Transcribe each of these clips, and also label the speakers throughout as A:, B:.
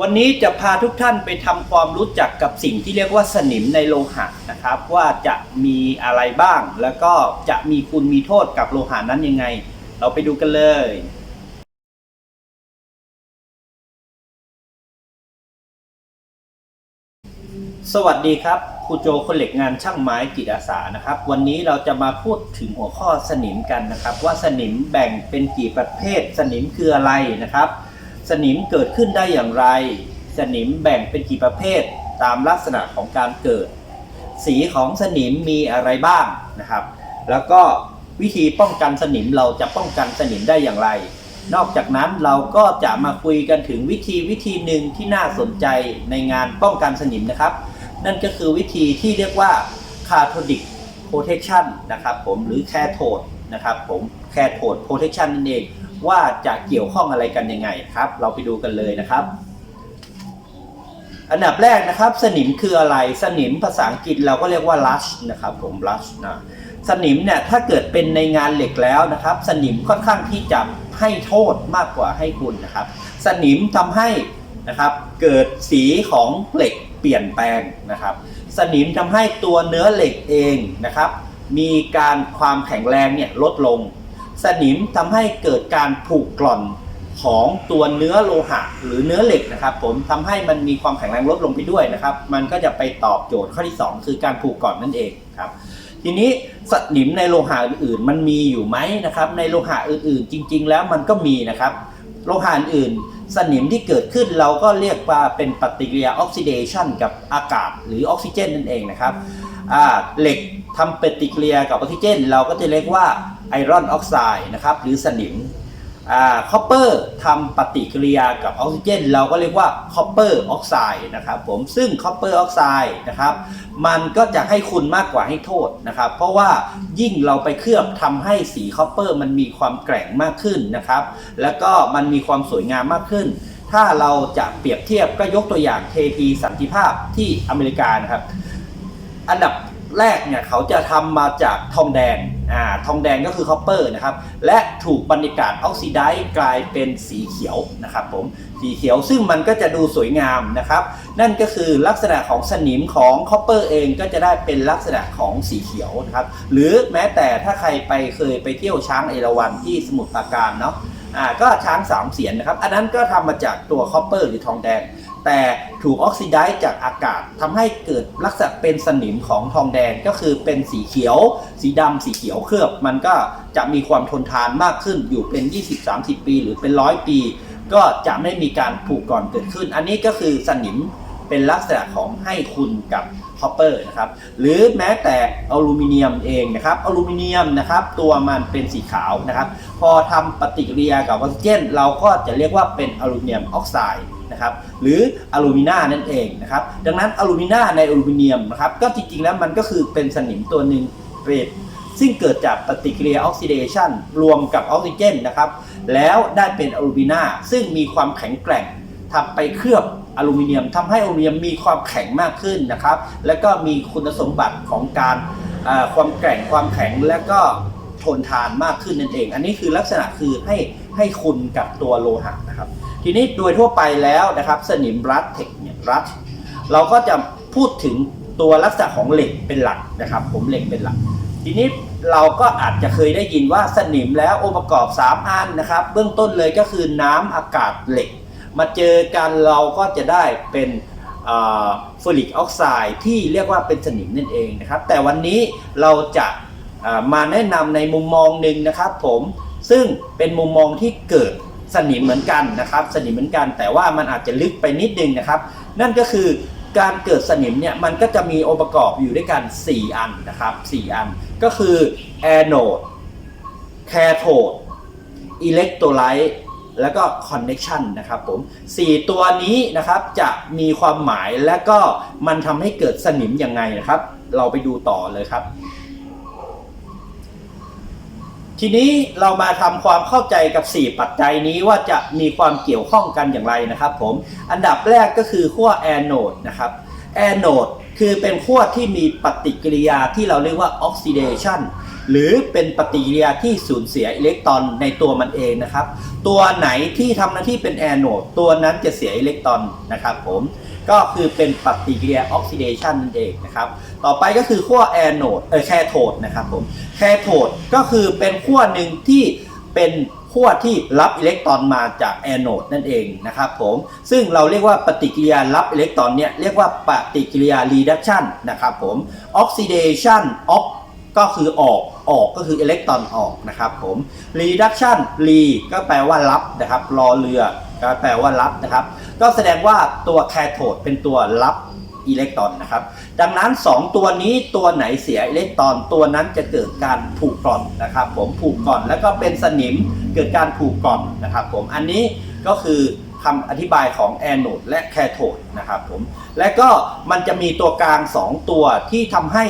A: วันนี้จะพาทุกท่านไปทำความรู้จักกับสิ่งที่เรียกว่าสนิมในโลหะนะครับ ว่าจะมีอะไรบ้าง แล้วก็จะมีคุณมีโทษกับโลหะนั้นยังไง เราไปดูกันเลยสวัสดีครับครูโจคนเหล็กงานช่างไม้จิตอาสานะครับ วันนี้เราจะมาพูดถึงหัวข้อสนิมกันนะครับ ว่าสนิมแบ่งเป็นกี่ประเภท สนิมคืออะไรนะครับ สนิมเกิดขึ้นได้อย่างไร สนิมแบ่งเป็นกี่ประเภทตามลักษณะของการเกิด สีของสนิมมีอะไรบ้างนะครับ แล้วก็วิธีป้องกันสนิมเราจะป้องกันสนิมได้อย่างไร นอกจากนั้นเราก็จะมาคุยกันถึงวิธีวิธีหนึ่งที่น่าสนใจในงานป้องกันสนิมนะครับ นั่นก็คือวิธีที่เรียกว่า cathodic protection นะครับผมหรือ cathode นะครับผม cathode protection นั่นเอง ว่าจะเกี่ยวข้องอะไรกันยังไงครับ เราไปดูกันเลยนะครับ อันดับแรกนะครับ สนิมคืออะไร สนิมภาษาอังกฤษเราก็เรียกว่า rust นะครับผม rust นะสนิมเนี่ยถ้าเกิดเป็นในงานเหล็กแล้วนะครับ สนิมค่อนข้างที่จะให้โทษมากกว่าให้คุณนะครับ สนิมทำให้นะครับเกิดสีของเหล็กเปลี่ยนแปลงนะครับ สนิมทำให้ตัวเนื้อเหล็กเองนะครับ มีการความแข็งแรงเนี่ยลดลง สนิมทำให้เกิดการผุกร่อนของตัวเนื้อโลหะ หรือเนื้อเหล็กนะครับผมทำให้มันมีความแข็งแรงลดลงไปด้วยนะครับ มันก็จะไปตอบโจทย์ข้อที่ 2 คือการผุกร่อนนั่นเองครับทีนี้สนิมในโลหะอื่นๆมันมีอยู่ไหมนะครับ ในโลหะอื่นๆ จริง ๆ แล้วมันก็มีนะครับ โลหะอื่นสนิมที่เกิดขึ้นเราก็เรียกว่าเป็นปฏิกิริยาออกซิเดชันกับอากาศหรือออกซิเจนนั่นเองนะครับเหล็กทำปฏิกิริยากับออกซิเจน เราก็จะเรียกว่า ไอรอนออกไซด์นะครับหรือสนิมอ่าคอปเปอร์ทำปฏิกิริยากับออกซิเจน เราก็เรียกว่าคอปเปอร์ออกไซด์นะครับผมซึ่งคอปเปอร์ออกไซด์นะครับมันก็จะให้คุณมากกว่าให้โทษนะครับ เพราะว่ายิ่งเราไปเคลือบทำให้สีคอปเปอร์มันมีความแกร่งมากขึ้นนะครับ แล้วก็มันมีความสวยงามมากขึ้น ถ้าเราจะเปรียบเทียบก็ยกตัวอย่าง KP สันติภาพที่อเมริกานะครับอันดับ แรกเนี่ยเขาจะทำมาจากทองแดงอ่าทองแดงก็คือคอปเปอร์นะครับและถูกบรรยากาศออกซิไดซ์กลายเป็นสีเขียวนะครับผมสีเขียวซึ่งมันก็จะดูสวยงามนะครับ นั่นก็คือลักษณะของสนิมของคอปเปอร์เองก็จะได้เป็นลักษณะของสีเขียวนะครับหรือแม้แต่ถ้าใครไปเคยไปเที่ยวช้างเอราวัณที่สมุทรปราการเนาะอ่าก็ช้างสามเสียนนะครับ อันนั้นก็ทำมาจากตัวคอปเปอร์หรือทองแดง แต่ถูกออกซิไดซ์จากอากาศทำให้เกิดลักษณะเป็นสนิมของทองแดงก็คือเป็นสีเขียว สีดำสีเขียวเคลือบ มันก็จะมีความทนทานมากขึ้นอยู่เป็น 20-30 ปี หรือเป็นร้อยปี ก็จะไม่มีการผุก่อนเกิดขึ้น อันนี้ก็คือสนิมเป็นลักษณะของให้คุณกับ คอปเปอร์นะครับหรือแม้แต่อลูมิเนียมเองนะครับอลูมิเนียมนะครับตัวมันเป็นสีขาวนะครับพอทำปฏิกิริยากับออกซิเจน เราก็จะเรียกว่าเป็นอลูมิเนียมออกไซด์นะครับหรืออลูมินานั่นเองนะครับดังนั้นอลูมิน่าในอลูมิเนียมนะครับก็จริงๆแล้วมันก็คือเป็นสนิมตัวหนึ่งเปรตซึ่งเกิดจากปฏิกิริยาออกซิเดชันรวมกับออกซิเจนนะครับแล้วได้เป็นอลูมิน่าซึ่งมีความแข็งแกร่งทำไปเคลือบ อลูมิเนียมทำให้อลูมิเนียมมีความแข็งมากขึ้นนะครับ แล้วก็มีคุณสมบัติของการความแกร่งความแข็งและก็ทนทานมากขึ้นนั่นเอง อันนี้คือลักษณะคือให้ให้คุณกับตัวโลหะนะครับ ทีนี้โดยทั่วไปแล้วนะครับ สนิมรัดเทคเนี่ยรัดเราก็จะพูดถึงตัวลักษณะของเหล็กเป็นหลักนะครับ ผมเหล็กเป็นหลัก ทีนี้เราก็อาจจะเคยได้ยินว่าสนิมแล้วองค์ประกอบ 3 อันนะครับ เบื้องต้นเลยก็คือน้ำอากาศเหล็ก มาเจอกันเราก็จะได้เป็นฟอริกออกไซด์ที่เรียกว่าเป็นสนิมนั่นเองนะครับ แต่วันนี้เราจะมาแนะนำในมุมมองหนึ่งนะครับผมซึ่งเป็นมุมมองที่เกิดสนิมเหมือนกันนะครับ สนิมเหมือนกัน แต่ว่ามันอาจจะลึกไปนิดนึงนะครับ นั่นก็คือการเกิดสนิมเนี่ยมันก็จะมีองค์ประกอบอยู่ด้วยกัน 4 อันนะครับ 4 อันก็คือแอนโนดแคโทดอิเล็กโทรไลต์ แล้วก็คอนเน c ชันนะครับผม 4 ตัวนี้นะครับจะมีความหมายและก็มันทำให้เกิดสนิมยังไงนะครับ เราไปดูต่อเลยครับ ทีนี้เรามาทำความเข้าใจกับ 4 ปัจจัยนี้ว่าจะมีความเกี่ยวข้องกันอย่างไรนะครับผม อันดับแรกก็คือขั้วแอนโนดนะครับแอนโนด คือเป็นขั้วที่มีปฏิกิริยาที่เราเรียกว่าออกซิเดชันหรือเป็นปฏิกิริยาที่สูญเสียอิเล็กตรอนในตัวมันเองนะครับ ตัวไหนที่ทำหน้าที่เป็นแอนโดตัวนั้นจะเสียอิเล็กตรอนนะครับผมก็คือเป็นปฏิกิริยาออกซิเดชันนั่นเองนะครับ ต่อไปก็คือขั้วแอนโดเออแคโทดนะครับผมแคโทดก็คือเป็นขั้วหนึ่งที่เป็น ขั้วที่รับอิเล็กตรอนมาจากแอนโดนั่นเองนะครับผมซึ่งเราเรียกว่าปฏิกิริยารับอิเล็กตรอนเนี่ยเรียกว่าปฏิกิริยา reduction นะครับผม oxidation ox ก็คือออกออกก็คืออิเล็กตรอนออกนะครับผม reduction re ก็แปลว่ารับนะครับรอเรือก็แปลว่ารับนะครับ ก็แสดงว่าตัวแคโทดเป็นตัวรับ อิเล็กตรอนนะครับ ดังนั้น 2 ตัวนี้ตัวไหนเสียอิเล็กตรอน ตัวนั้นจะเกิดการผูกกร่อนนะครับ ผมผูกกร่อนแล้วก็เป็นสนิมเกิดการผูกกร่อนนะครับ ผมอันนี้ก็คือคำอธิบายของแอนโนดและแคโทดนะครับผมและก็มันจะมีตัวกลาง 2 ตัวที่ทำให้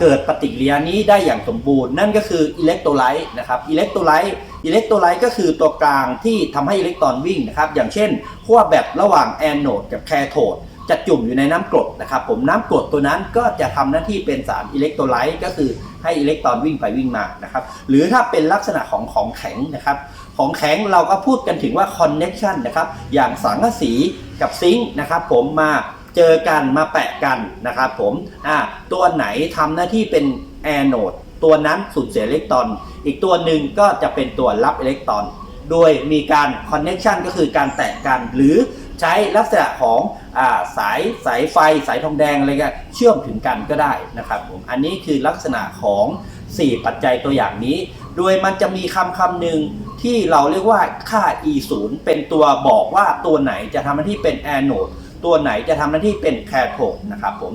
A: เกิดปฏิกิริยานี้ได้อย่างสมบูรณ์ นั่นก็คืออิเล็กโทรไลต์นะครับอิเล็กโทรไลต์อิเล็กโทรไลต์ก็คือตัวกลางที่ทำให้อิเล็กตรอนวิ่งนะครับอย่างเช่นขั้วแบตระหว่างแอนโนดกับแคโทด จะจุ่มอยู่ในน้ำกรดนะครับผมน้ำกรดตัวนั้นก็จะทำหน้าที่เป็นสารอิเล็กโทรไลต์ก็คือให้อิเล็กตรอนวิ่งไปวิ่งมานะครับหรือถ้าเป็นลักษณะของของแข็งนะครับของแข็งเราก็พูดกันถึงว่าคอนเน็ชันนะครับอย่างสังกะสีกับซิงค์นะครับผมมาเจอกันมาแปะกันนะครับผมอ่าตัวไหนทำหน้าที่เป็นแอนโนดตัวนั้นสูญเสียอิเล็กตรอน อีกตัวหนึ่งก็จะเป็นตัวรับอิเล็กตรอน โดยมีการคอนเน็ชันก็คือการแตะกันหรือ ใช้ลักษณะของอาสายสายไฟสายทองแดงอะไรกันเชื่อมถึงกันก็ได้นะครับผมอันนี้คือลักษณะของ 4 ปัจจัยตัวอย่างนี้ โดยมันจะมีคำคำหนึ่งที่เราเรียกว่าค่า e 0เป็นตัวบอกว่าตัวไหนจะทำหน้าที่เป็นแอนโนดตัวไหนจะทำหน้าที่เป็นแคโทดนะครับผม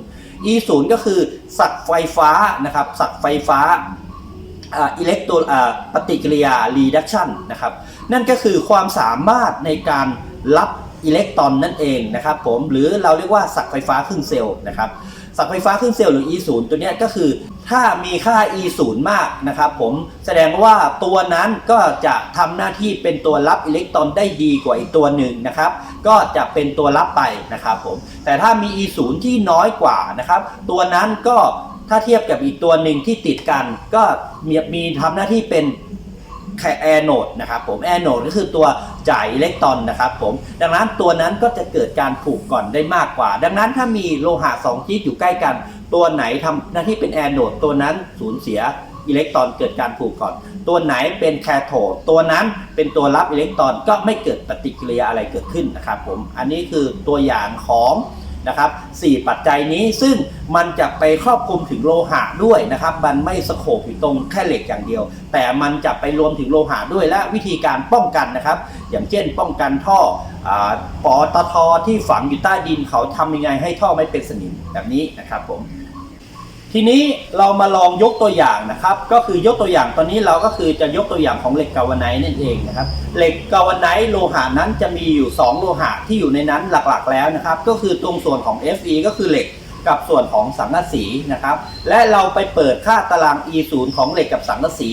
A: e 0ก็คือสักไฟฟ้านะครับสักไฟฟ้าอิเล็กโตรปฏิกิริยา reduction นะครับนั่นก็คือความสามารถในการรับ อิเล็กตรอนนั่นเองนะครับผมหรือเราเรียกว่าสักไฟฟ้าครึ่งเซลล์นะครับสักไฟฟ้าครึ่งเซลล์หรือ E 0 ตัวนี้ก็คือถ้ามีค่า E 0 มากนะครับผมแสดงว่าตัวนั้นก็จะทำหน้าที่เป็นตัวรับอิเล็กตรอนได้ดีกว่าอีกตัวหนึ่งนะครับก็จะเป็นตัวรับไปนะครับผมแต่ถ้ามี E 0 ที่น้อยกว่านะครับตัวนั้นก็ถ้าเทียบกับอีกตัวหนึ่งที่ติดกัน ก็มีมีทำหน้าที่เป็น แอร์โนดนะครับผมแอร์โนดก็คือตัวจ่ายอิเล็กตรอนนะครับผมดังนั้นตัวนั้นก็จะเกิดการผูกก่อนได้มากกว่า ดังนั้นถ้ามีโลหะ2ชนิดอยู่ใกล้กัน ตัวไหนทำหน้าที่เป็นแอร์โนดตัวนั้นสูญเสียอิเล็กตรอนเกิดการผูกก่อน ตัวไหนเป็นแคโทดตัวนั้นเป็นตัวรับอิเล็กตรอนก็ไม่เกิดปฏิกิริยาอะไรเกิดขึ้นนะครับผมอันนี้คือตัวอย่างของ นะครับ4ปัจจัยนี้ซึ่งมันจะไปครอบคลุมถึงโลหะด้วยนะครับ มันไม่สโคบอยู่ตรงแค่เหล็กอย่างเดียว แต่มันจะไปรวมถึงโลหะด้วยและวิธีการป้องกันนะครับ อย่างเช่น ป้องกันท่ออาปอตทที่ฝังอยู่ใต้ดินเขาทำยังไงให้ท่อไม่เป็นสนิมแบบนี้นะครับผม ทีนี้เรามาลองยกตัวอย่างนะครับ ก็คือยกตัวอย่างตอนนี้เราก็คือจะยกตัวอย่างของเหล็กกาวาไนท์นั่นเองนะครับ เหล็กกาวาไนท์โลหะนั้นจะมีอยู่ 2 โลหะที่อยู่ในนั้นหลักๆแล้วนะครับ ก็คือตรงส่วนของ Fe ก็คือเหล็กกับส่วนของสังกะสีนะครับ และเราไปเปิดค่าตาราง E 0 ของเหล็กกับสังกะสี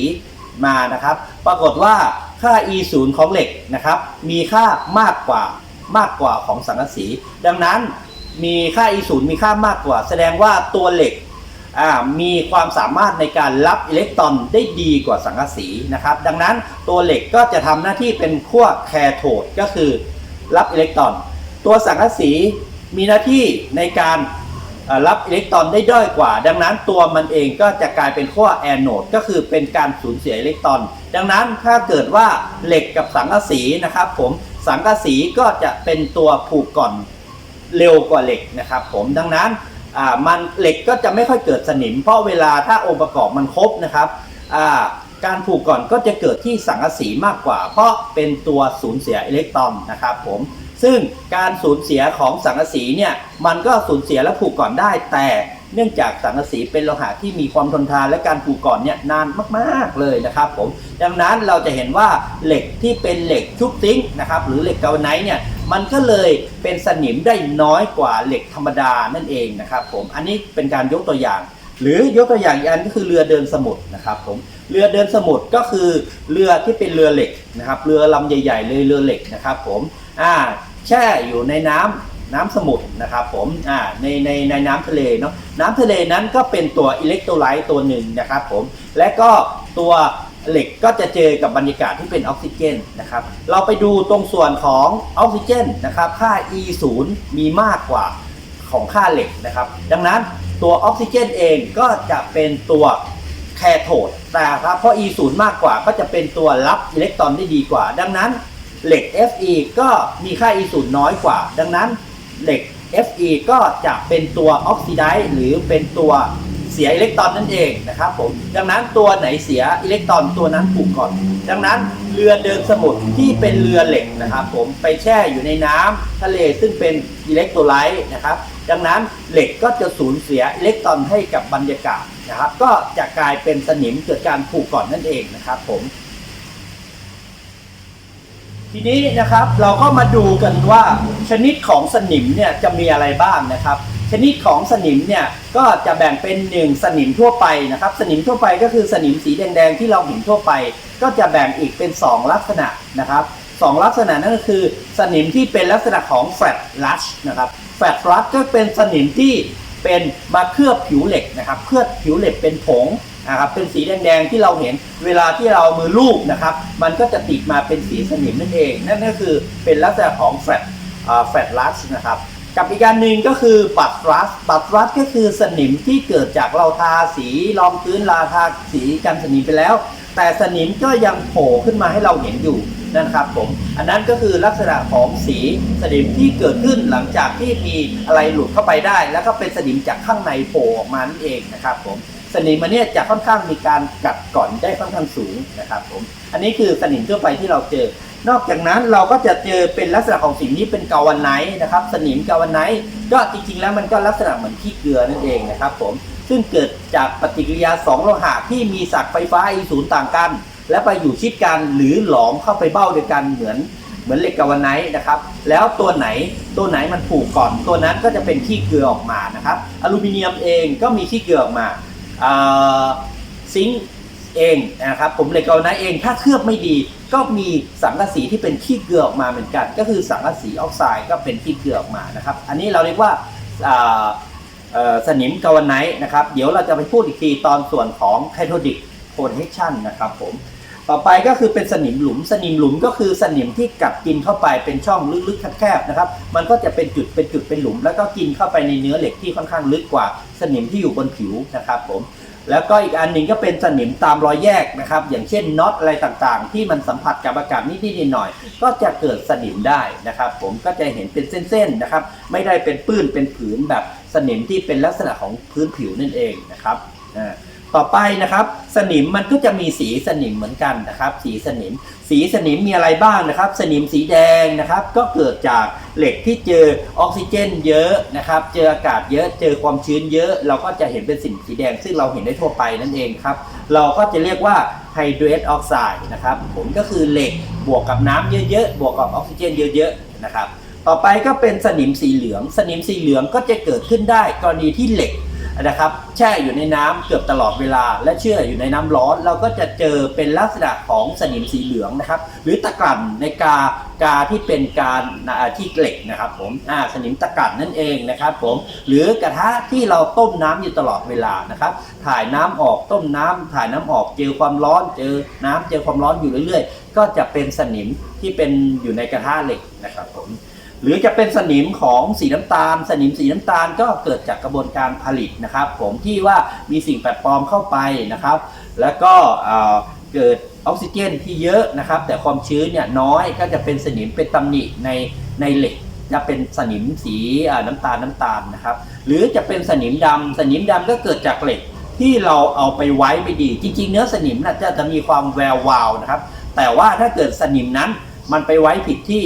A: มานะครับ ปรากฏว่าค่า E 0 ของเหล็กนะครับ มีค่ามากกว่ามากกว่าของสังกะสี ดังนั้นมีค่า E 0 มีค่ามากกว่า แสดงว่าตัวเหล็ก มีความสามารถในการรับอิเล็กตรอนได้ดีกว่าสังกะสีนะครับ ดังนั้นตัวเหล็กก็จะทำหน้าที่เป็นขั้วแคโทดก็คือรับอิเล็กตรอน ตัวสังกะสีมีหน้าที่ในการรับอิเล็กตรอนได้ด้อยกว่า ดังนั้นตัวมันเองก็จะกลายเป็นขั้วแอนโนดก็คือเป็นการสูญเสียอิเล็กตรอน ดังนั้นถ้าเกิดว่าเหล็กกับสังกะสีนะครับผมสังกะสีก็จะเป็นตัวผูกก่อนเร็วกว่าเหล็กนะครับผมดังนั้น อ่ามันเหล็กก็จะไม่ค่อยเกิดสนิม เพราะเวลาถ้าองค์ประกอบมันครบนะครับอ่าการผูกก่อนก็จะเกิดที่สังกะสีมากกว่า เพราะเป็นตัวสูญเสียอิเล็กตรอนนะครับผมซึ่งการสูญเสียของสังกะสีเนี่ยมันก็สูญเสียและผูกก่อนได้แต่ เนื่องจากสังกะสีเป็นโลหะที่มีความทนทานและการผูกก่อนเนี่ยนานมากๆเลยนะครับผมดังนั้นเราจะเห็นว่าเหล็กที่เป็นเหล็กชุบซิงค์นะครับหรือเหล็กกาวไนท์เนี่ยมันก็เลยเป็นสนิมได้น้อยกว่าเหล็กธรรมดานั่นเองนะครับผมอันนี้เป็นการยกตัวอย่าง หรือยกตัวอย่างอีกอันก็คือเรือเดินสมุทรนะครับผมเรือเดินสมุทรก็คือเรือที่เป็นเรือเหล็กนะครับเรือลำใหญ่ ๆ เลยเรือเหล็กนะครับผมอ่าแช่อยู่ในน้ น้ำสมุทรนะครับผมอ่าในในในน้ำทะเลเนาะน้ำทะเลนั้นก็เป็นตัวอิเล็กโทรไลต์ตัวหนึ่งนะครับผมและก็ตัวเหล็กก็จะเจอกับบรรยากาศที่เป็นออกซิเจนนะครับเราไปดูตรงส่วนของออกซิเจนนะครับค่า E 0มีมากกว่าของค่าเหล็กนะครับดังนั้นตัวออกซิเจนเองก็จะเป็นตัวแคโทดแต่ครับเพราะ E 0มากกว่าก็จะเป็นตัวรับอิเล็กตรอนได้ดีกว่า ดังนั้นเหล็ก Fe ก็มีค่า E 0น้อยกว่า ดังนั้น เหล็ก Fe ก็จะเป็นตัวออกซิไดซ์หรือเป็นตัวเสียอิเล็กตรอนนั่นเองนะครับผมดังนั้นตัวไหนเสียอิเล็กตรอนตัวนั้นถูกก่อน ดังนั้นเรือเดินสมุทรที่เป็นเรือเหล็กนะครับผมไปแช่อยู่ในน้ำทะเลซึ่งเป็นอิเล็กโทรไลต์นะครับ ดังนั้นเหล็กก็จะสูญเสียอิเล็กตรอนให้กับบรรยากาศนะครับ ก็จะกลายเป็นสนิมเกิดการผูกก่อนนั่นเองนะครับผม ทีนี้นะครับเราก็มาดูกันว่าชนิดของสนิมเนี่ยจะมีอะไรบ้างนะครับ ชนิดของสนิมเนี่ยก็จะแบ่งเป็นหนึ่งสนิมทั่วไปนะครับ สนิมทั่วไปก็คือสนิมสีแดงๆที่เราเห็นทั่วไป ก็จะแบ่งอีกเป็น 2 ลักษณะนะครับสองลักษณะนั่นก็คือสนิมที่เป็นลักษณะของแฟลตลัชนะครับแฟลตลัชก็เป็นสนิมที่เป็นมาเคลือบผิวเหล็กนะครับ เคลือบผิวเหล็กเป็นผง นะครับเป็นสีแดงๆที่เราเห็นเวลาที่เราเมือลูบนะครับ มันก็จะติดมาเป็นสีสนิมนั่นเอง นั่นก็คือเป็นลักษณะของแฟลตแฟลตลัชนะครับกับอีกการหนึ่งก็คือบัตรรัสบัตรรัสก็คือสนิมที่เกิดจากเราทาสีรองพื้นลาทาสีกันสนิมไปแล้ว แต่สนิมก็ยังโผล่ขึ้นมาให้เราเห็นอยู่นะครับผมอันนั้นก็คือลักษณะของสีสนิมที่เกิดขึ้นหลังจากที่มีอะไรหลุดเข้าไปได้ แล้วก็เป็นสนิมจากข้างในโผล่ออกมานั่นเองนะครับผม สนิมมันเนี่ยจะค่อนข้างมีการกัดก่อนได้ค่อนข้างสูงนะครับผม อันนี้คือสนิมทั่วไปที่เราเจอ นอกจากนั้นเราก็จะเจอเป็นลักษณะของสิ่งนี้เป็นกาวันไนท์นะครับ สนิมกาวันไนท์ก็จริงๆ แล้วมันก็ลักษณะเหมือนขี้เกลือนั่นเองนะครับผม ซึ่งเกิดจากปฏิกิริยาสองโลหะที่มีศักย์ไฟฟ้า E ศูนย์ต่างกัน และไปอยู่ชิดกันหรือหลอมเข้าไปเบ้าด้วยกันเหมือนเหมือนเหล็กกาวันไนท์นะครับ แล้วตัวไหนตัวไหนมันผูกก่อน ตัวนั้นก็จะเป็นขี้เกลือออกมานะครับ อลูมิเนียมเองก็มีขี้เกลือออกมา ซิงค์เองนะครับผมเหล็กกาวันไนเองถ้าเคลือบไม่ดี ก็มีสังกะสีที่เป็นขี้เกลือออกมาเหมือนกัน ก็คือสังกะสีออกไซด์ก็เป็นขี้เกลือออกมานะครับ อันนี้เราเรียกว่าสนิมกาวไนท์นะครับ เดี๋ยวเราจะไปพูดอีกทีตอนส่วนของไคโทดิกโพเทชันนะครับผม ต่อไปก็คือเป็นสนิมหลุม สนิมหลุมก็คือสนิมที่กัดกินเข้าไปเป็นช่องลึกๆแคบๆนะครับ มันก็จะเป็นจุดเป็นจุดเป็นหลุม แล้วก็กินเข้าไปในเนื้อเหล็กที่ค่อนข้างลึกกว่า สนิมที่อยู่บนผิวนะครับผมแล้วก็อีกอันหนึ่งก็เป็นสนิมตามรอยแยกนะครับ อย่างเช่นน็อตอะไรต่างๆ ที่มันสัมผัสกับอากาศนิดๆหน่อยๆก็จะเกิดสนิมได้นะครับ ผมก็จะเห็นเป็นเส้นๆนะครับ ไม่ได้เป็นปื้นเป็นผืนแบบสนิมที่เป็นลักษณะของพื้นผิวนั่นเองนะครับอ่า ต่อไปนะครับ สนิมมันก็จะมีสีสนิมเหมือนกันนะครับ สีสนิม สีสนิมมีอะไรบ้างนะครับ สนิมสีแดงนะครับ ก็เกิดจากเหล็กที่เจอออกซิเจนเยอะนะครับ เจออากาศเยอะเจอความชื้นเยอะ เราก็จะเห็นเป็นสีสีแดง ซึ่งเราเห็นได้ทั่วไปนั่นเองครับ เราก็จะเรียกว่าไฮเดรตออกไซด์นะครับ ผมก็คือเหล็กบวกกับน้ำเยอะๆบวกกับออกซิเจนเยอะๆนะครับ ต่อไปก็เป็นสนิมสีเหลือง สนิมสีเหลืองก็จะเกิดขึ้นได้กรณีที่เหล็ก นะครับ แช่อยู่ในน้ำเกือบตลอดเวลา และเชื่ออยู่ในน้ำร้อน เราก็จะเจอเป็นลักษณะของสนิมสีเหลืองนะครับ หรือตะกรั่นในกากาที่เป็นการที่เหล็กนะครับผมสนิมตะกรั่นนั่นเองนะครับผมหรือกระทะที่เราต้มน้ำอยู่ตลอดเวลานะครับ ถ่ายน้ำออกต้มน้ำถ่ายน้ำออกเจอความร้อน เจอน้ำเจอความร้อนอยู่เรื่อย ๆ ก็จะเป็นสนิมที่เป็นอยู่ในกระทะเหล็กนะครับผม หรือจะเป็นสนิมของสีน้ำตาล สนิมสีน้ำตาลก็เกิดจากกระบวนการผลิตนะครับ ผมที่ว่ามีสิ่งแปลกปลอมเข้าไปนะครับ แล้วก็เเกิดออกซิเจนที่เยอะนะครับ แต่ความชื้นเนี่ยน้อยก็จะเป็นสนิมเป็นตำหนิในในเหล็กจะเป็นสนิมสีน้ำตาลน้ำตาลนะครับ หรือจะเป็นสนิมดำสนิมดำก็เกิดจากเหล็กที่เราเอาไปไว้ไม่ดี จริง ๆ เนื้อสนิมน่ะจะจะมีความแวววาวนะครับ แต่ว่าถ้าเกิดสนิมนั้นมันไปไว้ผิดที่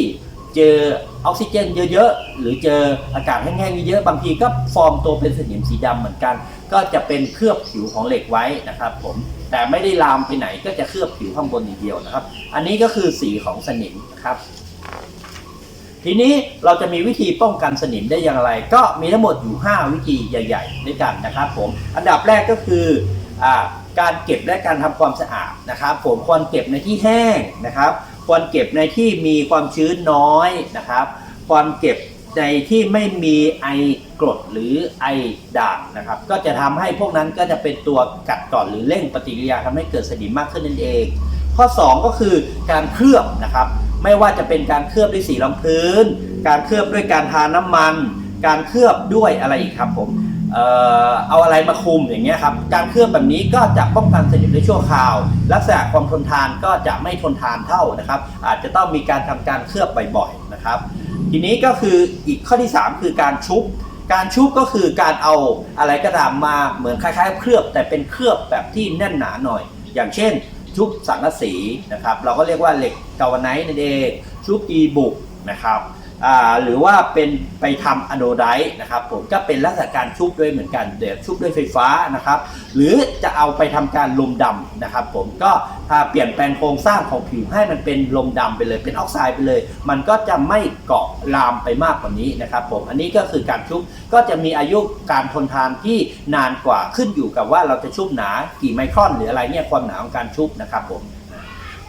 A: เจอ ออกซิเจนเยอะๆ หรือเจออากาศแห้งๆเยอะๆบางทีก็ฟอร์มตัวเป็นสนิมสีดำเหมือนกัน ก็จะเป็นเคลือบผิวของเหล็กไว้นะครับผมแต่ไม่ได้ลามไปไหนก็จะเคลือบผิวข้างบนอย่างเดียวนะครับ อันนี้ก็คือสีของสนิมนะครับ ทีนี้เราจะมีวิธีป้องกันสนิมได้อย่างไร ก็มีทั้งหมดอยู่ 5 วิธีใหญ่ ๆ ด้วยกันนะครับ ผมอันดับแรกก็คืออการเก็บและการทำความสะอาดนะครับ ผมควรเก็บในที่แห้งนะครับ ควรเก็บในที่มีความชื้นน้อยนะครับ ควรเก็บในที่ไม่มีไอกรดหรือไอด่างนะครับ ก็จะทำให้พวกนั้นก็จะเป็นตัวกัดก่อนหรือเร่งปฏิกิริยาทำให้เกิดสนิมมากขึ้นนั่นเอง ข้อ 2 ก็คือการเคลือบนะครับ ไม่ว่าจะเป็นการเคลือบด้วยสีรองพื้น การเคลือบด้วยการทาน้ำมัน การเคลือบด้วยอะไรอีกครับผม เอาอะไรมาคุมอย่างเงี้ยครับ การเคลือบแบบนี้ก็จะป้องกันสนิมได้ชั่วคราว ลักษณะความทนทานก็จะไม่ทนทานเท่านะครับ อาจจะต้องมีการทำการเคลือบบ่อยๆนะครับ ทีนี้ก็คืออีกข้อที่ 3 คือการชุบ การชุบก็คือการเอาอะไรก็ตามมาเหมือนคล้ายๆ เคลือบแต่เป็นเคลือบแบบที่แน่นหนาหน่อย อย่างเช่น ชุบสังกะสีนะครับ เราก็เรียกว่าเหล็กกาวไนท์นั่นเองชุบอีบุกนะครับ หรือว่าเป็นไปทำอะโนไดต์นะครับผมก็เป็นลักษณะการชุบด้วยเหมือนกันเดี๋ยวชุบด้วยไฟฟ้านะครับ หรือจะเอาไปทำการลมดำนะครับ ผมก็ถ้าเปลี่ยนแปลงโครงสร้างของผิวให้มันเป็นลมดำไปเลย เป็นออกไซด์ไปเลย มันก็จะไม่เกาะลามไปมากกว่านี้นะครับผมอันนี้ก็คือการชุบก็จะมีอายุการทนทานที่นานกว่าขึ้นอยู่กับว่าเราจะชุบหนากี่ไมครอนหรืออะไรเนี่ยความหนาของการชุบนะครับผม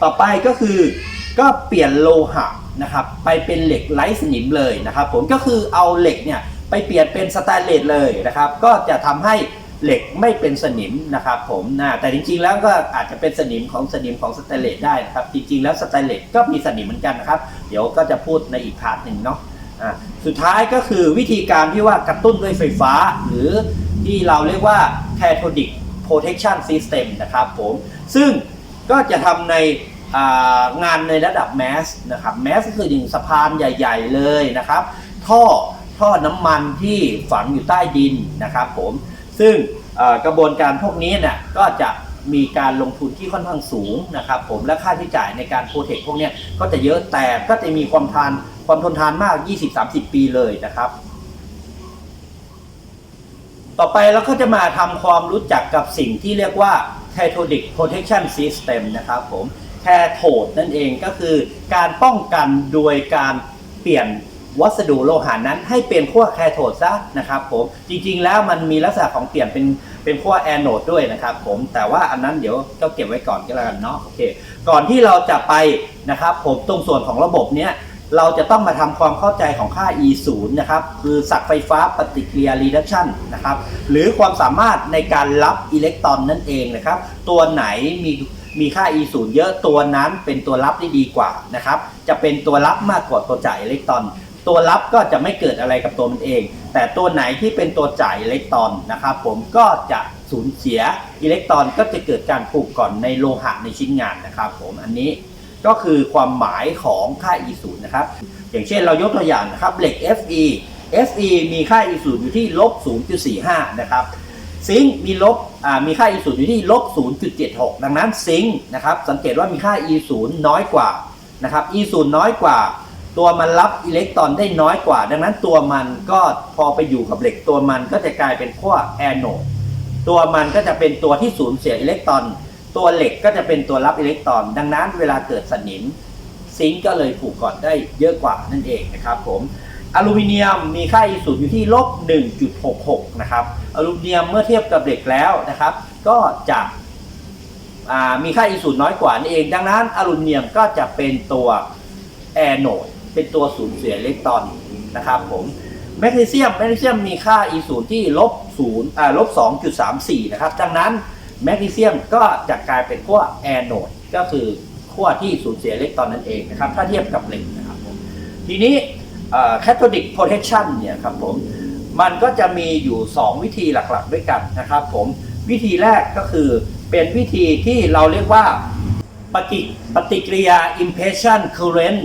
A: ต่อไปก็คือก็เปลี่ยนโลหะ นะครับไปเป็นเหล็กไร้สนิมเลยนะครับผมก็คือเอาเหล็กเนี่ยไปเปลี่ยนเป็นสแตนเลสเลยนะครับก็จะทำให้เหล็กไม่เป็นสนิมนะครับผมนะแต่จริงๆแล้วก็อาจจะเป็นสนิมของสนิมของสแตนเลสได้นะครับจริงๆแล้วสแตนเลสก็มีสนิมเหมือนกันนะครับ เดี๋ยวก็จะพูดในอีกพาร์ทหนึ่งเนาะสุดท้ายก็คือวิธีการที่ว่ากระตุ้นด้วยไฟฟ้า หรือที่เราเรียกว่า cathodic protection system นะครับผมซึ่งก็จะทำใน งานในระดับแมสนะครับแมสก็คืออย่างสะพานใหญ่ ๆ เลยนะครับ ท่อท่อน้ำมันที่ฝังอยู่ใต้ดินนะครับผมซึ่งกระบวนการพวกนี้เนี่ยก็จะมีการลงทุนที่ค่อนข้างสูงนะครับผมและค่าใช้จ่ายในการโปรเทคพวกนี้ก็จะเยอะแต่ก็จะมีความทานความทนทานมาก 20-30 ปีเลยนะครับ ต่อไปเราก็จะมาทำความรู้จักกับสิ่งที่เรียกว่า cathodic protection system นะครับผม cathode นั่นเองก็คือการป้องกันโดยการเปลี่ยนวัสดุโลหะนั้นให้เป็นขั้วแคโทดซะนะครับผมจริงๆแล้วมันมีลักษณะของเปลี่ยนเป็นเป็นขั้วแอนโนดด้วยนะครับผมแต่ว่าอันนั้นเดี๋ยวก็เก็บไว้ก่อนก็แล้วกันเนาะโอเคก่อนที่เราจะไปนะครับผมตรงส่วนของระบบเนี้ยเราจะต้องมาทำความเข้าใจของค่า E 0นะครับคือสักไฟฟ้าปฏิกิริยา reduction นะครับหรือความสามารถในการรับอิเล็กตรอนนั่นเองนะครับตัวไหนมี มีค่า E 0เยอะตัวนั้นเป็นตัวรับได้ดีกว่านะครับ จะเป็นตัวรับมากกว่าตัวจ่ายอิเล็กตรอน ตัวรับก็จะไม่เกิดอะไรกับตัวมันเอง แต่ตัวไหนที่เป็นตัวจ่ายอิเล็กตรอนนะครับ ผมก็จะสูญเสียอิเล็กตรอนก็จะเกิดการผูกก่อนในโลหะในชิ้นงานนะครับ ผมอันนี้ก็คือความหมายของค่า E 0นะครับ อย่างเช่นเรายกตัวอย่างนะครับเหล็ก Fe Fe มีค่า E 0อยู่ที่ลบ0.45นะครับ ซิงค์มีลบมีค่า E 0อยู่ที่ลบ0.76 ดังนั้นซิงค์นะครับสังเกตว่ามีค่า E 0น้อยกว่านะครับ E 0น้อยกว่า ตัวมันรับอิเล็กตรอนได้น้อยกว่า ดังนั้นตัวมันก็พอไปอยู่กับเหล็กตัวมันก็จะกลายเป็นขั้วแอนโนดตัวมันก็จะเป็นตัวที่สูญเสียอิเล็กตรอน ตัวเหล็กก็จะเป็นตัวรับอิเล็กตรอน ดังนั้นเวลาเกิดสนิมซิงก์ก็เลยผูกก่อนได้เยอะกว่านั่นเองนะครับผม อลูมิเนียมมีค่า E 0อยู่ที่ลบ 1.66 นะครับ อลูมิเนียมเมื่อเทียบกับเหล็กแล้วนะครับ ก็จะมีค่า E 0น้อยกว่านั่นเอง ดังนั้น อลูมิเนียมก็จะเป็นตัวแอโนดเป็นตัวสูญเสียอิเล็กตรอนนะครับผมแมกนีเซียมแมกนีเซียมมีค่า E 0ที่ลบ0อ่าลบ2.34นะครับ ดังนั้นแมกนีเซียมก็จะกลายเป็นขั้วแอโนดก็คือขั้วที่สูญเสียอิเล็กตรอนนั่นเองนะครับ ถ้าเทียบกับเหล็กนะครับทีนี้ แคท h o d i c protection เนี่ยครับผมมันก็จะมีอยู่ 2 วิธีหลักๆด้วยกันนะครับผมวิธีแรกก็คือเป็นวิธีที่เราเรียกว่าปฏิปฏิกิริยา impression current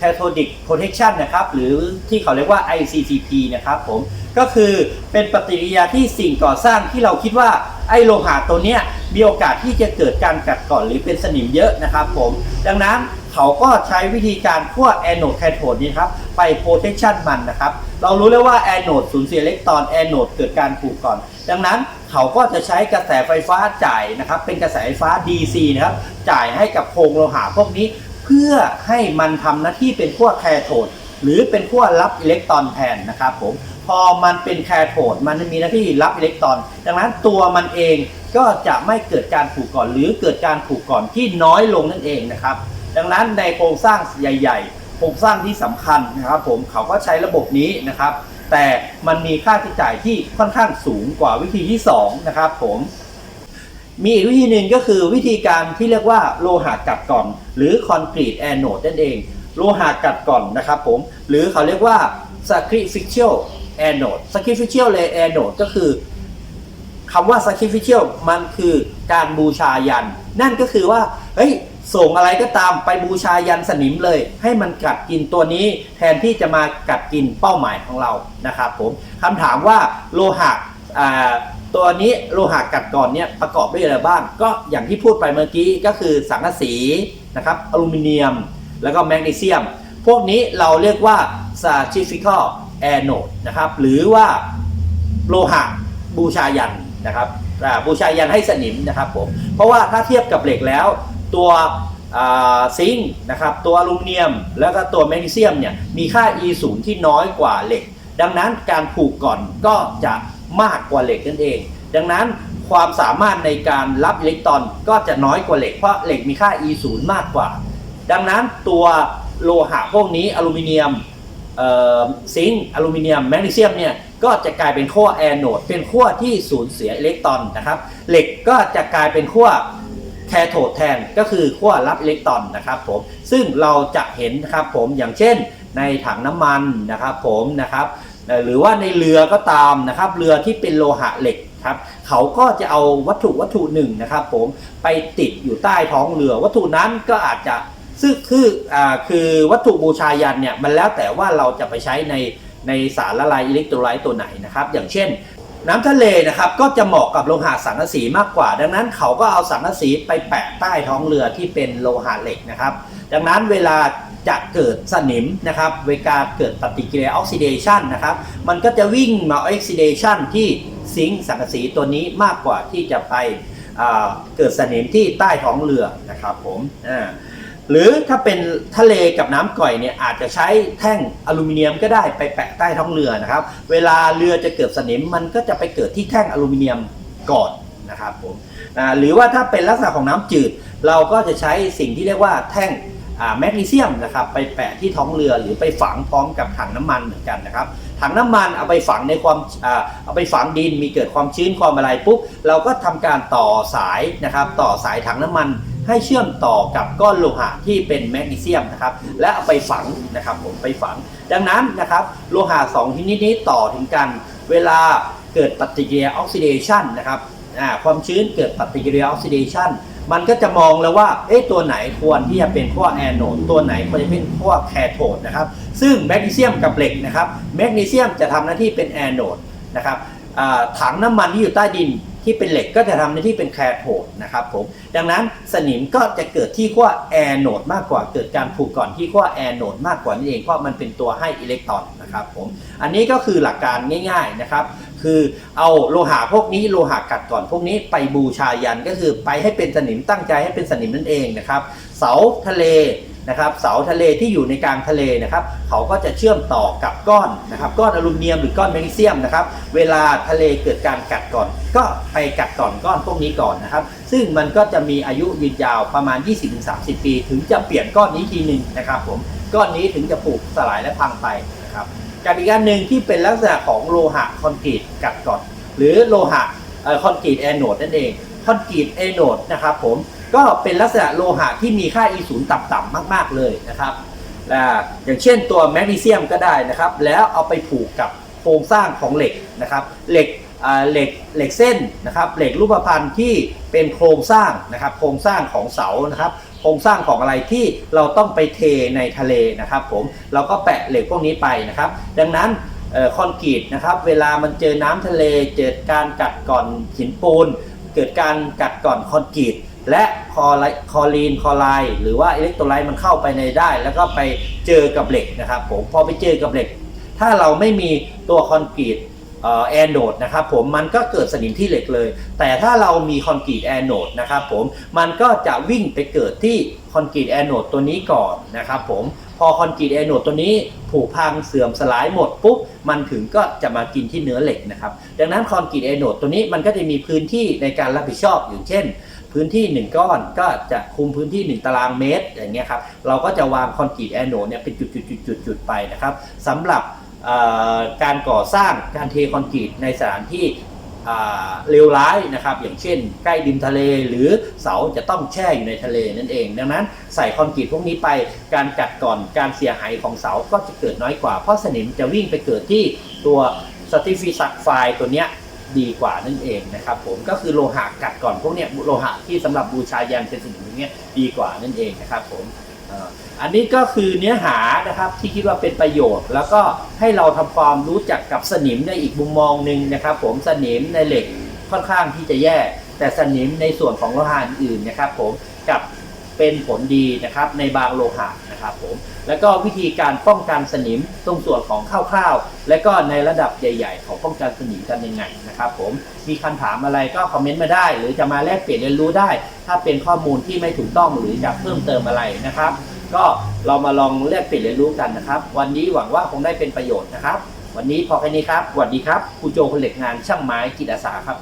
A: cathodic protection นะครับหรือที่เขาเรียกว่า ICCP นะครับผมก็คือเป็นปฏิกิริยาที่สิ่งก่อสร้างที่เราคิดว่าไอ้โลหะตัวเนี้ยมีโอกาสที่จะเกิดการกัดก่อนหรือเป็นสนิมเยอะนะครับผมดังนั้น เขาก็ใช้วิธีการพวแอนโนดแคโทดนี้ครับไป protection มันนะครับ เรารู้แล้วว่าแอนโนดสูญเสียอิเล็กตรอนแอนโนดเกิดการผูกก่อน ดังนั้นเขาก็จะใช้กระแสไฟฟ้าจ่ายนะครับ เป็นกระแสไฟฟ้า DC นะครับ จ่ายให้กับโครงโลหะพวกนี้ เพื่อให้มันทำหน้าที่เป็นขั้วแคโทดหรือเป็นขั้วรับอิเล็กตรอนแทนนะครับผมพอมันเป็นแคโทดมันมีหน้าที่รับอิเล็กตรอน ดังนั้นตัวมันเองก็จะไม่เกิดการผูกก่อน หรือเกิดการผูกก่อนที่น้อยลงนั่นเองนะครับ ดังนั้นในโครงสร้างใหญ่ๆ โครงสร้างที่สำคัญนะครับผมเขาก็ใช้ระบบนี้นะครับ แต่มันมีค่าใช้จ่ายที่ค่อนข้างสูงกว่าวิธีที่สองนะครับผมมีอีกวิธีหนึ่งก็คือวิธีการที่เรียกว่าโลหะกัดก่อน หรือคอนกรีตแอนโนดนั่นเอง โลหะกัดก่อนนะครับผมหรือเขาเรียกว่า sacrificial anode sacrificial anode ก็คือคำว่า sacrificial มันคือการบูชายัน นั่นก็คือว่าเฮ้ย ส่งอะไรก็ตามไปบูชายันสนิมเลย ให้มันกัดกินตัวนี้ แทนที่จะมากัดกินเป้าหมายของเรานะครับผมคำถามว่าโลหะตัวนี้โลหะกัดก่อนเนี่ยประกอบด้วยอะไรบ้าง ก็อย่างที่พูดไปเมื่อกี้ก็คือสังกะสีนะครับอลูมิเนียม แล้วก็แมกนีเซียม พวกนี้เราเรียกว่า certifical anode นะครับหรือว่าโลหะบูชายันนะครับบูชายันให้สนิมนะครับผมเพราะว่าถ้าเทียบกับเหล็กแล้ว ตัวซิงค์นะครับตัวอลูมิเนียม แล้วก็ตัวแมกนีเซียมเนี่ยมีค่า E 0ที่น้อยกว่าเหล็ก ดังนั้นการผูกก่อนก็จะมากกว่าเหล็กนั่นเอง ดังนั้นความสามารถในการรับอิเล็กตรอนก็จะน้อยกว่าเหล็กเพราะเหล็กมีค่า E 0มากกว่า ดังนั้นตัวโลหะพวกนี้อลูมิเนียมซิงค์อลูมิเนียมแมกนีเซียมเนี่ยก็จะกลายเป็นขั้วแอนโนดเป็นขั้วที่สูญเสียอิเล็กตรอนนะครับเหล็กก็จะกลายเป็นขั้ว แคโทดแทนก็คือขั้วรับอิเล็กตรอนนะครับผมซึ่งเราจะเห็นนะครับผมอย่างเช่นในถังน้ำมันนะครับผมนะครับหรือว่าในเรือก็ตามนะครับเรือที่เป็นโลหะเหล็กครับเขาก็จะเอาวัตถุวัตถุหนึ่งนะครับผมไปติดอยู่ใต้ท้องเรือ วัตถุนั้นก็อาจจะซึ่งคืออ่าคือวัตถุบูชายันเนี่ยมันแล้วแต่ว่าเราจะไปใช้ในในสารละลายอิเล็กโทรไลต์ตัวไหนนะครับอย่างเช่น น้ำทะเลนะครับก็จะเหมาะกับโลหะสังกะสีมากกว่า ดังนั้นเขาก็เอาสังกะสีไปแปะใต้ท้องเรือที่เป็นโลหะเหล็กนะครับ ดังนั้นเวลาจะเกิดสนิมนะครับเวลาเกิดปฏิกิริยาออกซิเดชันนะครับ มันก็จะวิ่งมาออกซิเดชันที่ซิงค์สังกะสีตัวนี้มากกว่าที่จะไปเกิดสนิมที่ใต้ท้องเรือนะครับผมอ่า หรือถ้าเป็นทะเลกับน้ำก่อยเนี่ยอาจจะใช้แท่งอลูมิเนียมก็ได้ไปแปะใต้ท้องเรือนะครับ เวลาเรือจะเกิดสนิมมันก็จะไปเกิดที่แท่งอลูมิเนียมก่อนนะครับผมอ่าหรือว่าถ้าเป็นลักษณะของน้ำจืด เราก็จะใช้สิ่งที่เรียกว่าแท่งแมกนีเซียมนะครับไปแปะที่ท้องเรือหรือไปฝังพร้อมกับถังน้ำมันเหมือนกันนะครับถังน้ำมันเอาไปฝังในความเอาไปฝังดินมีเกิดความชื้นความอะไรปุ๊บเราก็ทำการต่อสายนะครับต่อสายถังน้ำมัน ให้เชื่อมต่อกับก้อนโลหะที่เป็นแมกนีเซียมนะครับและเอาไปฝังนะครับผมไปฝัง ดังนั้นนะครับโลหะสองชนิดนี้ต่อถึงกัน เวลาเกิดปฏิกิริยาออกซิเดชันนะครับความชื้นเกิดปฏิกิริยาออกซิเดชันมันก็จะมองแล้วว่าเอ๊ะตัวไหนควรที่จะเป็นขั้วแอนโนดตัวไหนควรจะเป็นขั้วแคโทดนะครับซึ่งแมกนีเซียมกับเหล็กนะครับแมกนีเซียมจะทำหน้าที่เป็นแอนโนดนะครับถังน้ำมันที่อยู่ใต้ดิน ที่เป็นเหล็กก็จะทำหน้าที่เป็นแคโทดนะครับผมดังนั้นสนิมก็จะเกิดที่ขั้วแอนโนดมากกว่าเกิดการผูกก่อนที่ขั้วแอนโนดมากกว่านั่นเองเพราะมันเป็นตัวให้อิเล็กตรอนนะครับผมอันนี้ก็คือหลักการง่าย ๆนะครับ คือเอาโลหะพวกนี้โลหะกัดก่อนพวกนี้ไปบูชายันก็คือไปให้เป็นสนิมตั้งใจให้เป็นสนิมนั่นเองนะครับ เสาทะเล นะครับเสาทะเลที่อยู่ในกลางทะเลนะครับเขาก็จะเชื่อมต่อกับก้อนนะครับก้อนอลูมิเนียมหรือก้อนแมกนีเซียมนะครับเวลาทะเลเกิดการกัดก่อน ก็ไปกัดก่อนก้อนพวกนี้ก่อนนะครับซึ่งมันก็จะมีอายุยืนยาวประมาณ 20-30 ปี ถึงจะเปลี่ยนก้อนนี้ทีหนึ่งนะครับผมก้อนนี้ถึงจะผูกสลายและพังไปนะครับกับอีกอันหนึ่งที่เป็นลักษณะของโลหะคอนกรีตกัดก่อน หรือโลหะคอนกรีตแอนโนดนั่นเองคอนกรีตแอนโนดนะครับผม ก็เป็นลักษณะโลหะที่มีค่า E 0ต่ำๆมาก ๆเลยนะครับอย่างเช่นตัวแมกนีเซียมก็ได้นะครับ แล้วเอาไปผูกกับโครงสร้างของเหล็กนะครับเหล็กเหล็กเหล็กเส้นนะครับเหล็กรูปพรรณที่เป็นโครงสร้างนะครับโครงสร้างของเสานะครับโครงสร้างของอะไรที่เราต้องไปเทในทะเลนะครับผมเราก็แปะเหล็กพวกนี้ไปนะครับ ดังนั้นคอนกรีตนะครับเวลามันเจอน้ำทะเลเกิดการกัดก่อนหินปูน เกิดการกัดก่อนคอนกรีต และคอไลคอลีนคอไลน์หรือว่าอิเล็กโทรไลต์มันเข้าไปในได้ แล้วก็ไปเจอกับเหล็กนะครับผมพอไปเจอกับเหล็ก ถ้าเราไม่มีตัวคอนกรีตแอนโดดนะครับผมมันก็เกิดสนิมที่เหล็กเลย แต่ถ้าเรามีคอนกรีตแอนโดดนะครับผมมันก็จะวิ่งไปเกิดที่คอนกรีตแอนโดดตัวนี้ก่อนนะครับผมพอคอนกรีตแอนโดดตัวนี้ผุพังเสื่อมสลายหมดปุ๊บมันถึงก็จะมากินที่เนื้อเหล็กนะครับดังนั้นคอนกรีตแอนโดดตัวนี้มันก็จะมีพื้นที่ในการรับผิดชอบอย่างเช่น พื้นที่หนึ่งก้อนก็จะคุมพื้นที่หนึ่งตารางเมตรอย่างเงี้ยครับเราก็จะวางคอนกรีตแอนโนดเนี่ยเป็นจุดๆๆๆไปนะครับสำหรับการก่อสร้างการเทคอนกรีตในสถานที่เลวร้ายนะครับ อย่างเช่น ใกล้ริมทะเลหรือเสาจะต้องแช่อยู่ในทะเลนั่นเอง ดังนั้นใส่คอนกรีตพวกนี้ไปการกัดก่อนการเสียหายของเสาก็จะเกิดน้อยกว่า เพราะสนิมจะวิ่งไปเกิดที่ตัวสติฟิสักไฟตัวเนี้ย ดีกว่านั่นเองนะครับผมก็คือโลหะกัดก่อนพวกเนี้ยโลหะที่สำหรับบูชายันเป็นสิ่งเงี้ดีกว่านั่นเองนะครับผมอันนี้ก็คือเนื้อหานะครับที่คิดว่าเป็นประโยชน์ แล้วก็ให้เราทำความรู้จักกับสนิมในอีกมุมมองหนึ่งนะครับ ผมสนิมในเหล็กค่อนข้างที่จะแย่ แต่สนิมในส่วนของโลหะอื่นนะครับ ผมกับ เป็นผลดีนะครับในบางโลหะนะครับผมแล้วก็วิธีการป้องกันสนิมตรงส่วนของคร่าวๆ และก็ในระดับใหญ่ๆ ของป้องกันสนิมกันยังไงนะครับผมมีคำถามอะไรก็คอมเมนต์มาได้ หรือจะมาแลกเปลี่ยนเรียนรู้ได้ ถ้าเป็นข้อมูลที่ไม่ถูกต้องหรือจะเพิ่มเติมอะไรนะครับ ก็เรามาลองแลกเปลี่ยนเรียนรู้กันนะครับ วันนี้หวังว่าคงได้เป็นประโยชน์นะครับ วันนี้พอแค่นี้ครับสวัสดีครับครูโจคนเหล็กงานช่างไม้จิตอาสาครับ